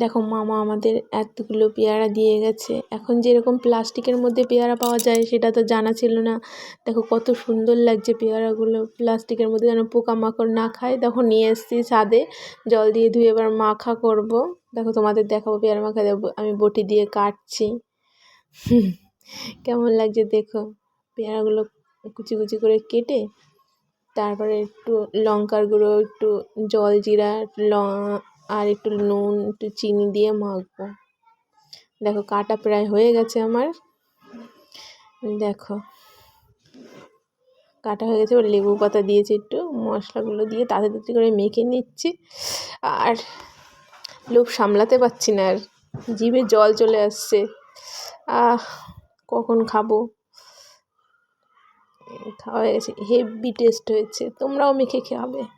দেখো মামা আমাদের এতগুলো পেয়ারা দিয়ে গেছে। এখন যেরকম প্লাস্টিকের মধ্যে পেয়ারা পাওয়া যায় সেটা তো জানা ছিল না। দেখো কত সুন্দর লাগছে পেয়ারাগুলো। প্লাস্টিকের মধ্যে যেন পোকামাকড় না খায়। তখন নিয়ে এসেছি ছাদে। জল দিয়ে ধুয়ে এবার মাখা করব। দেখো তোমাদের দেখাবো পেয়ারা মাখা। দেবো আমি বটি দিয়ে কাটছি। কেমন লাগছে দেখো? পেয়ারাগুলো কুচি কুচি করে কেটে তারপরে একটু লঙ্কার গুঁড়ো, একটু জল জিরা, ল আর একটু নুন, একটু চিনি দিয়ে মাখবো। দেখো, কাটা প্রায় হয়ে গেছে আমার। দেখো, কাটা হয়ে গেছে, এবার লেবু পাতা দিয়েছি একটু, মশলাগুলো দিয়ে তাতে তাড়াতাড়ি করে মেখে নিচ্ছি। আর লোভ সামলাতে পারছি না আর, জিভে জল চলে আসছে। আহ, কখন খাব? খাওয়া হয়ে গেছে, হেভি টেস্ট হয়েছে, তোমরাও মেখে খাবে।